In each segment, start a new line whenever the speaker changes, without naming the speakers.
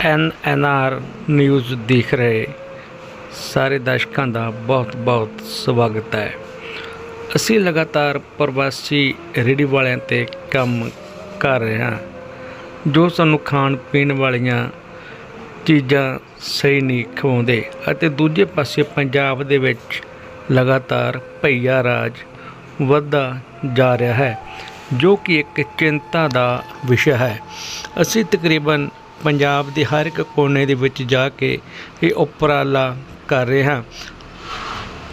ਐਨ N R news ਦੇਖ ਰਹੇ। ਸਾਰੇ ਦਰਸ਼ਕਾਂ ਦਾ ਬਹੁਤ ਬਹੁਤ ਸਵਾਗਤ ਹੈ। ਅਸੀਂ ਲਗਾਤਾਰ ਪ੍ਰਵਾਸੀ ਰੇਹੜੀ ਵਾਲਿਆਂ ਤੇ ਕੰਮ ਕਰ ਰਹੇ ਹਾਂ, ਜੋ ਸਾਨੂੰ ਖਾਣ ਪੀਣ ਵਾਲੀਆਂ ਚੀਜ਼ਾਂ ਸਹੀ ਨਹੀਂ ਖਵਾਉਂਦੇ ਅਤੇ ਦੂਜੇ ਪਾਸੇ ਪੰਜਾਬ ਦੇ ਵਿੱਚ ਲਗਾਤਾਰ ਭਈਆ ਰਾਜ ਵੱਧਦਾ ਜਾ ਰਿਹਾ ਹੈ, ਜੋ ਕਿ ਇੱਕ ਚਿੰਤਾ ਦਾ ਵਿਸ਼ਾ ਹੈ। ਅਸੀਂ ਤਕਰੀਬਨ ਪੰਜਾਬ ਦੇ ਹਰ ਇੱਕ ਕੋਨੇ ਦੇ ਵਿੱਚ ਜਾ ਕੇ ਇਹ ਉਪਰਾਲਾ ਕਰ ਰਿਹਾ।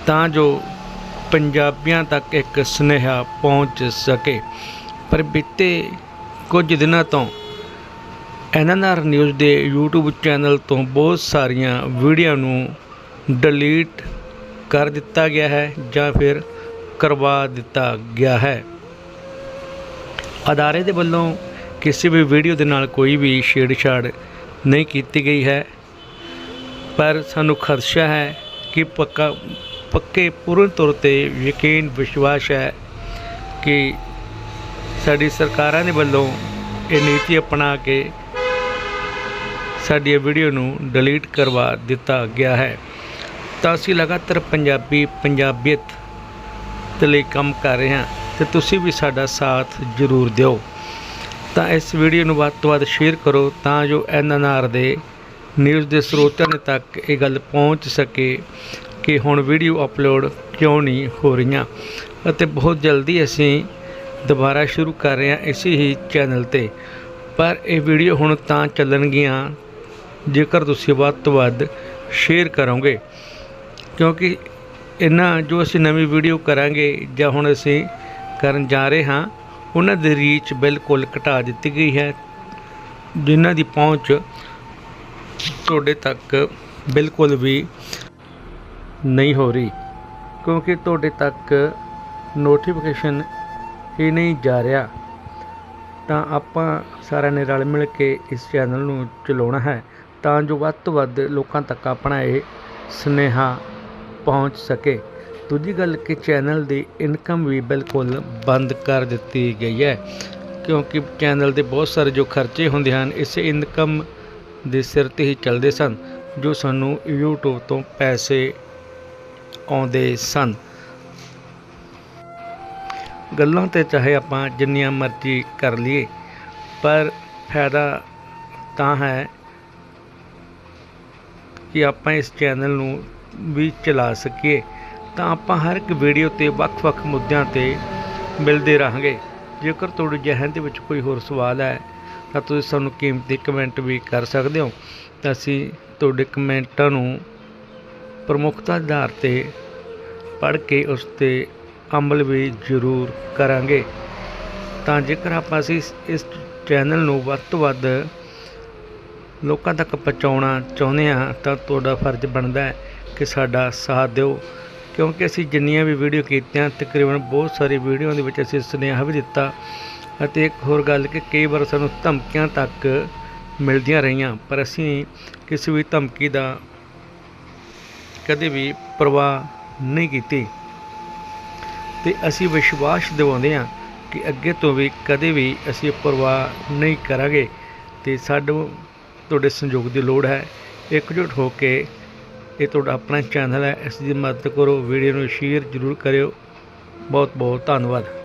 ਤਾਂ ਜੋ ਪੰਜਾਬੀਆਂ ਤੱਕ ਇੱਕ ਸੁਨੇਹਾ ਪਹੁੰਚ ਸਕੇ। ਪਰ ਬੀਤੇ ਕੁਝ ਦਿਨਾਂ ਤੋਂ ਐਨਐਨਆਰ ਨਿਊਜ਼ ਦੇ YouTube ਚੈਨਲ ਤੋਂ ਬਹੁਤ ਸਾਰੀਆਂ ਵੀਡੀਓ ਨੂੰ ਡਿਲੀਟ ਕਰ ਦਿੱਤਾ ਗਿਆ ਹੈ ਜਾਂ ਫਿਰ ਕਰਵਾ ਦਿੱਤਾ ਗਿਆ ਹੈ। ਅਦਾਰੇ ਦੇ ਵੱਲੋਂ ਕਿਸੇ ਵੀ ਵੀਡੀਓ ਦੇ ਨਾਲ ਕੋਈ ਵੀ ਛੇੜਛਾੜ ਨਹੀਂ ਕੀਤੀ ਗਈ ਹੈ। ਪਰ ਸਾਨੂੰ ਖਦਸ਼ਾ ਹੈ ਕਿ ਪੱਕਾ, ਪੱਕੇ ਪੂਰਨ ਤੌਰ ਤੇ ਯਕੀਨ ਵਿਸ਼ਵਾਸ ਹੈ ਕਿ ਸਾਡੀ ਸਰਕਾਰਾਂ ਦੇ ਵੱਲੋਂ ਇਹ ਨੀਤੀ ਅਪਣਾ ਕੇ ਸਾਡੀ ਵੀਡੀਓ ਨੂੰ ਡਿਲੀਟ ਕਰਵਾ ਦਿੱਤਾ ਗਿਆ ਹੈ। ਤਾਂ ਅਸੀਂ ਲਗਾਤਾਰ ਪੰਜਾਬੀ, ਪੰਜਾਬੀਅਤ ਦੇ ਲਈ ਕੰਮ ਕਰ ਰਹੇ ਹਾਂ ਤੇ ਤੁਸੀਂ ਵੀ ਸਾਡਾ ਸਾਥ ਜ਼ਰੂਰ ਦਿਓ। ਤਾਂ ਇਸ ਵੀਡੀਓ ਨੂੰ ਵੱਧ ਤੋਂ ਵੱਧ ਸ਼ੇਅਰ ਕਰੋ ਤਾਂ ਜੋ ਐਨਐਨਆਰ ਦੇ ਨਿਊਜ਼ ਦੇ ਸਰੋਤਿਆਂ ਤੱਕ ਇਹ ਗੱਲ ਪਹੁੰਚ ਸਕੇ ਕਿ ਹੁਣ ਵੀਡੀਓ ਅਪਲੋਡ ਕਿਉਂ ਨਹੀਂ ਹੋ ਰਹੀਆਂ। ਅਤੇ ਬਹੁਤ ਜਲਦੀ ਅਸੀਂ ਦੁਬਾਰਾ ਸ਼ੁਰੂ ਕਰ ਰਹੇ ਹਾਂ ਇਸੇ ਹੀ ਚੈਨਲ ਤੇ। ਪਰ ਇਹ ਵੀਡੀਓ ਹੁਣ ਤਾਂ ਚੱਲਣਗੀਆਂ, ਜੇਕਰ ਤੁਸੀਂ ਵੱਧ ਤੋਂ ਵੱਧ ਸ਼ੇਅਰ ਕਰੋਗੇ। ਕਿਉਂਕਿ ਇਹਨਾਂ ਜੋ ਅਸੀਂ ਨਵੀਂ ਵੀਡੀਓ ਕਰਾਂਗੇ ਜਾਂ ਹੁਣ ਅਸੀਂ ਕਰਨ ਜਾ ਰਹੇ ਹਾਂ ਉਹਨਾਂ ਦੀ ਰੀਚ ਬਿਲਕੁਲ ਘਟਾ ਦਿੱਤੀ ਗਈ ਹੈ। ਜਿਨ੍ਹਾਂ ਦੀ ਪਹੁੰਚ ਤੁਹਾਡੇ ਤੱਕ ਬਿਲਕੁਲ ਵੀ ਨਹੀਂ ਹੋ ਰਹੀ, ਕਿਉਂਕਿ ਤੁਹਾਡੇ ਤੱਕ ਨੋਟੀਫਿਕੇਸ਼ਨ ਹੀ ਨਹੀਂ ਜਾ ਰਿਹਾ। ਤਾਂ ਆਪਾਂ ਸਾਰਿਆਂ ਨੇ ਰਲ ਮਿਲ ਕੇ ਇਸ ਚੈਨਲ ਨੂੰ ਚਲਾਉਣਾ ਹੈ ਤਾਂ ਜੋ ਵੱਧ ਤੋਂ ਵੱਧ ਲੋਕਾਂ ਤੱਕ ਆਪਣਾ ਇਹ ਸੁਨੇਹਾ ਪਹੁੰਚ ਸਕੇ। ਦੂਜੀ ਗੱਲ ਕਿ ਚੈਨਲ ਦੀ ਇਨਕਮ ਵੀ ਬਿਲਕੁਲ ਬੰਦ ਕਰ ਦਿੱਤੀ ਗਈ ਹੈ, ਕਿਉਂਕਿ ਚੈਨਲ ਦੇ ਬਹੁਤ ਸਾਰੇ ਜੋ ਖਰਚੇ ਹੁੰਦੇ ਹਨ, ਇਸੇ ਇਨਕਮ ਦੇ ਸਿਰ ਤੇ ਹੀ ਚੱਲਦੇ ਸਨ, ਜੋ ਸਾਨੂੰ YouTube ਤੋਂ ਪੈਸੇ ਆਉਂਦੇ ਸਨ। ਗੱਲਾਂ ਤੇ ਚਾਹੇ ਆਪਾਂ ਜਿੰਨੀਆਂ ਮਰਜ਼ੀ ਕਰ ਲਈਏ, ਪਰ ਫਾਇਦਾ ਤਾਂ ਹੈ ਕਿ ਆਪਾਂ ਇਸ ਚੈਨਲ ਨੂੰ ਵੀ ਚਲਾ ਸਕੀਏ। ਤਾਂ ਆਪਾਂ ਹਰ ਇੱਕ ਵੀਡੀਓ ਤੇ ਵੱਖ-ਵੱਖ ਮੁੱਦਿਆਂ ਤੇ ਮਿਲਦੇ ਰਹਾਂਗੇ। ਜੇਕਰ ਤੁਹਾਡੇ ਜ਼ਿਹਨ ਦੇ ਵਿੱਚ ਕੋਈ ਹੋਰ ਸਵਾਲ ਹੈ, ਤਾਂ ਤੁਸੀਂ ਸਾਨੂੰ ਕੀਮਤੀ ਕਮੈਂਟ ਵੀ ਕਰ ਸਕਦੇ ਹੋ। ਤਾਂ ਅਸੀਂ ਤੁਹਾਡੇ ਕਮੈਂਟਾਂ ਨੂੰ ਪ੍ਰਮੁੱਖਤਾ ਆਧਾਰ ਤੇ ਪੜ੍ਹ ਕੇ ਉਸ ਤੇ ਅਮਲ ਵੀ ਜ਼ਰੂਰ ਕਰਾਂਗੇ। ਤਾਂ ਜੇਕਰ ਆਪਾਂ ਅਸੀਂ ਇਸ- ਇਸ ਚੈਨਲ ਨੂੰ ਵੱਧ ਤੋਂ ਵੱਧ ਲੋਕਾਂ ਤੱਕ ਪਹੁੰਚਾਉਣਾ ਚਾਹੁੰਦੇ ਹਾਂ, ਤਾਂ ਤੁਹਾਡਾ ਫਰਜ਼ ਬਣਦਾ ਹੈ ਕਿ ਸਾਡਾ ਸਾਥ ਦਿਓ। ਕਿਉਂਕਿ ਅਸੀਂ ਜਿੰਨੀਆਂ ਵੀ ਵੀਡੀਓ ਕੀਤੀਆਂ, ਤਕਰੀਬਨ ਬਹੁਤ ਸਾਰੀ ਵੀਡੀਓ ਦੇ ਵਿੱਚ ਅਸੀਂ ਸੁਨੇਹਾ ਵੀ ਦਿੱਤਾ ਅਤੇ ਇੱਕ ਹੋਰ ਗੱਲ ਕਿ ਕਈ ਵਾਰ ਸਾਨੂੰ ਧਮਕੀਆਂ ਤੱਕ ਮਿਲਦੀਆਂ ਰਹੀਆਂ, ਪਰ ਅਸੀਂ ਕਿਸੇ ਵੀ ਧਮਕੀ ਦਾ ਕਦੇ ਵੀ ਪਰਵਾਹ ਨਹੀਂ ਕੀਤੀ। ਤੇ ਅਸੀਂ ਵਿਸ਼ਵਾਸ ਦਿਵਾਉਂਦੇ ਹਾਂ ਕਿ ਅੱਗੇ ਤੋਂ ਵੀ ਕਦੇ ਵੀ ਅਸੀਂ ਪਰਵਾਹ ਨਹੀਂ ਕਰਾਂਗੇ। ਤੇ ਸਾਨੂੰ ਤੁਹਾਡੇ ਸਹਿਯੋਗ ਦੀ ਲੋੜ ਹੈ। ਇਕਜੁੱਟ ਹੋ ਕੇ ਇਹ ਤੁਹਾਡਾ ਆਪਣਾ ਚੈਨਲ ਹੈ। ਇਸ ਦੀ ਮਦਦ ਕਰੋ, ਵੀਡੀਓ ਨੂੰ ਸ਼ੇਅਰ ਜ਼ਰੂਰ ਕਰਿਓ। ਬਹੁਤ ਬਹੁਤ ਧੰਨਵਾਦ।